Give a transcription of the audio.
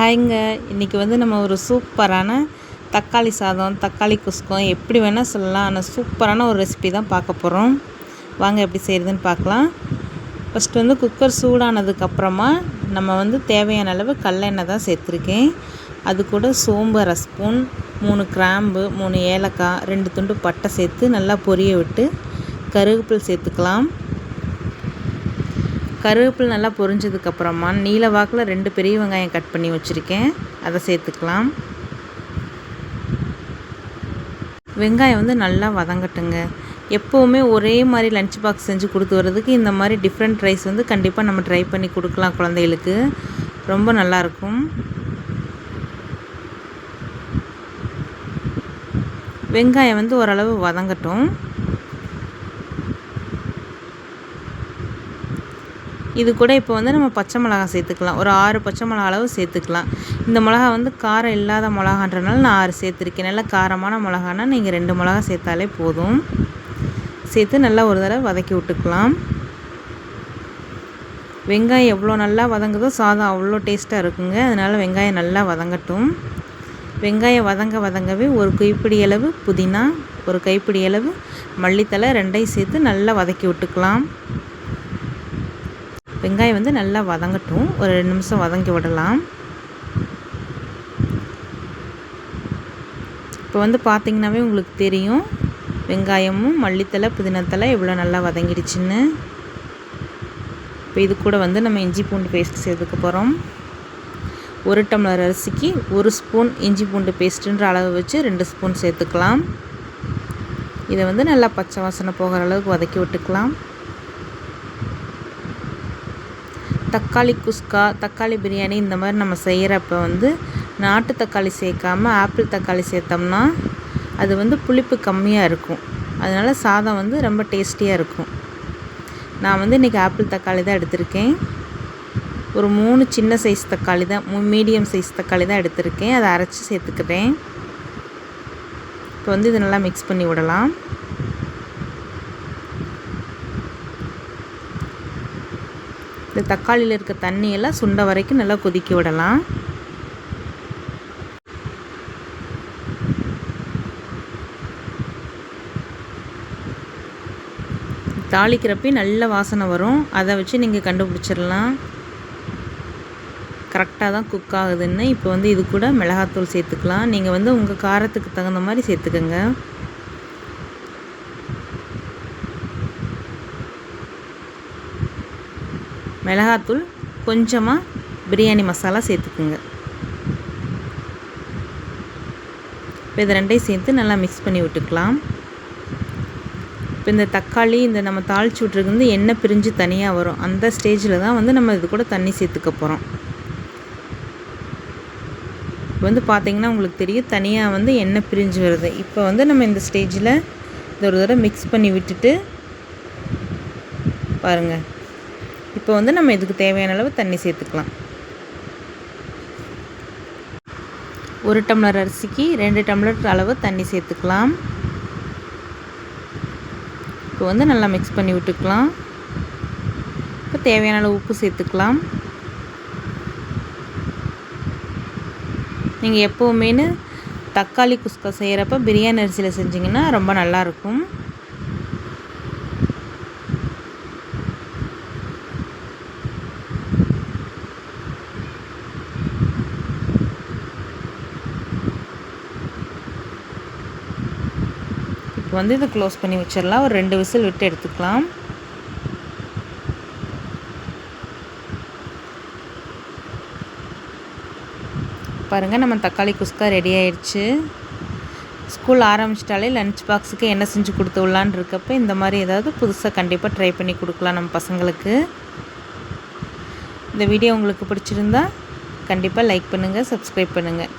ஹாய்ங்க. இன்றைக்கி வந்து நம்ம ஒரு சூப்பரான தக்காளி சாதம் தக்காளி குஸ்கம் எப்படி வேணால் சொல்லலாம். ஆனால் சூப்பரான ஒரு ரெசிபி தான் பார்க்க போகிறோம் வாங்க எப்படி செய்கிறதுன்னு பார்க்கலாம். ஃபஸ்ட்டு வந்து குக்கர் சூடானதுக்கப்புறமா நம்ம வந்து தேவையான அளவு கடலெண்ணெய் தான் சேர்த்துருக்கேன். அது கூட சோம்பு அரை ஸ்பூன் மூணு கிராம்பு மூணு ஏலக்காய் ரெண்டு துண்டு பட்டை சேர்த்து நல்லா பொரிய விட்டு கருவேப்பில் சேர்த்துக்கலாம். கருவேப்பில் நல்லா பொரிஞ்சதுக்கப்புறமா நீல வாக்கில் ரெண்டு பெரிய வெங்காயம் கட் பண்ணி வச்சுருக்கேன். அதை சேர்த்துக்கலாம். வெங்காயம் வந்து நல்லா வதங்கட்டுங்க. எப்போவுமே ஒரே மாதிரி லஞ்ச் பாக்ஸ் செஞ்சு கொடுத்து வர்றதுக்கு இந்த மாதிரி டிஃப்ரெண்ட் ரைஸ் வந்து கண்டிப்பாக நம்ம ட்ரை பண்ணி கொடுக்கலாம் குழந்தைகளுக்கு. ரொம்ப நல்லாயிருக்கும் வெங்காயம் வந்து ஓரளவு வதங்கட்டும். இது கூட இப்போ வந்து நம்ம பச்சை மிளகா சேர்த்துக்கலாம். ஒரு ஆறு பச்சை மிளகா அளவு சேர்த்துக்கலாம். இந்த மிளகா வந்து காரம் இல்லாத மிளகான்றனால நான் ஆறு சேர்த்துருக்கேன். நல்லா காரமான மிளகானா நீங்கள் ரெண்டு மிளகா சேர்த்தாலே போதும். சேர்த்து நல்லா ஒரு தடவை வதக்கி விட்டுக்கலாம். வெங்காயம் எவ்வளோ நல்லா வதங்குதோ சாதம் அவ்வளோ டேஸ்ட்டாக இருக்குங்க. அதனால் வெங்காயம் நல்லா வதங்கட்டும். வெங்காயம் வதங்க வதங்கவே ஒரு கைப்பிடி அளவு புதினா ஒரு கைப்பிடி அளவு மல்லித்தலை ரெண்டையும் சேர்த்து நல்லா வதக்கி விட்டுக்கலாம். வெங்காயம் வந்து நல்லா வதங்கட்டும். ஒரு ரெண்டு நிமிஷம் வதங்கி விடலாம். இப்போ வந்து பார்த்திங்கனாவே உங்களுக்கு தெரியும். வெங்காயமும் மல்லித்தலை புதினத்தலை இவ்வளோ நல்லா வதங்கிடுச்சுன்னு. இப்போ இது கூட வந்து நம்ம இஞ்சி பூண்டு பேஸ்ட் சேர்த்துக்க போகிறோம் ஒரு டம்ளர் அரிசிக்கு ஒரு ஸ்பூன் இஞ்சி பூண்டு பேஸ்ட்டுன்ற அளவு வச்சு ரெண்டு ஸ்பூன் சேர்த்துக்கலாம். இதை வந்து நல்லா பச்சை வாசனை போகிற அளவுக்கு வதக்கி விட்டுக்கலாம். தக்காளி குஸ்கா தக்காளி பிரியாணி இந்த மாதிரி நம்ம செய்கிறப்ப வந்து நாட்டு தக்காளி சேர்க்காம ஆப்பிள் தக்காளி சேர்த்தோம்னா அது வந்து புளிப்பு கம்மியாக இருக்கும். அதனால் சாதம் வந்து ரொம்ப டேஸ்டியாக இருக்கும். நான் வந்து இன்றைக்கி ஆப்பிள் தக்காளி தான் எடுத்திருக்கேன். ஒரு மூணு சின்ன சைஸ் தக்காளி தான் மீடியம் சைஸ் தக்காளி தான் எடுத்திருக்கேன். அதை அரைச்சி சேர்த்துக்கிறேன். இப்போ வந்து இதை நல்லா மிக்ஸ் பண்ணி விடலாம். இந்த தக்காளியில் இருக்க தண்ணியெல்லாம் சுண்ட வரைக்கும் நல்லா கொதிக்க விடலாம். தாளிக்கிறப்பே நல்ல வாசனை வரும். அதை வச்சு நீங்கள் கண்டுபிடிச்சிடலாம். கரெக்டாக தான் குக் ஆகுதுன்னு. இப்போ வந்து இது கூட மிளகாத்தூள் சேர்த்துக்கலாம். நீங்கள் வந்து உங்கள் காரத்துக்கு தகுந்த மாதிரி சேர்த்துக்கோங்க. மிளகாத்தூள் கொஞ்சமாக பிரியாணி மசாலா சேர்த்துக்குங்க. இப்போ இது ரெண்டையும் சேர்த்து நல்லா மிக்ஸ் பண்ணி விட்டுக்கலாம். இப்போ இந்த தக்காளி இந்த நம்ம தாளிச்சு விட்ருக்கு வந்து எண்ணெய் பிரிஞ்சு தனியாக வரும். அந்த ஸ்டேஜில் தான் வந்து நம்ம இது கூட தண்ணி சேர்த்துக்க போகிறோம் இப்போ வந்து பார்த்திங்கன்னா உங்களுக்கு தெரியும் தனியாக வந்து எண்ணெய் பிரிஞ்சு வருது. இப்போ வந்து நம்ம இந்த ஸ்டேஜில் இது ஒரு தடவை மிக்ஸ் பண்ணி விட்டுட்டு பாருங்கள் இப்போ வந்து நம்ம இதுக்கு தேவையான அளவு தண்ணி சேர்த்துக்கலாம். ஒரு டம்ளர் அரிசிக்கு ரெண்டு டம்ளர் அளவு தண்ணி சேர்த்துக்கலாம். இப்போ வந்து நல்லா மிக்ஸ் பண்ணி விட்டுக்கலாம். இப்போ தேவையான அளவு உப்பு சேர்த்துக்கலாம். நீங்கள் எப்போவுமேனு தக்காளி குஸ்கா செய்கிறப்ப பிரியாணி அரிசியில் செஞ்சிங்கன்னா ரொம்ப நல்லாயிருக்கும் இப்போ வந்து இதை க்ளோஸ் பண்ணி வச்சிடலாம். ஒரு ரெண்டு விசில் விட்டு எடுத்துக்கலாம். பாருங்கள் நம்ம தக்காளி குஸ்கா ரெடி ஆயிடுச்சு. ஸ்கூல் ஆரம்பிச்சிட்டாலே லன்ச் பாக்ஸுக்கு என்ன செஞ்சு கொடுத்து விடலான் இருக்கப்போ இந்த மாதிரி ஏதாவது புதுசாக கண்டிப்பாக ட்ரை பண்ணி கொடுக்கலாம் நம்ம பசங்களுக்கு. இந்த வீடியோ உங்களுக்கு பிடிச்சிருந்தா கண்டிப்பாக லைக் பண்ணுங்கள் சப்ஸ்கிரைப் பண்ணுங்கள்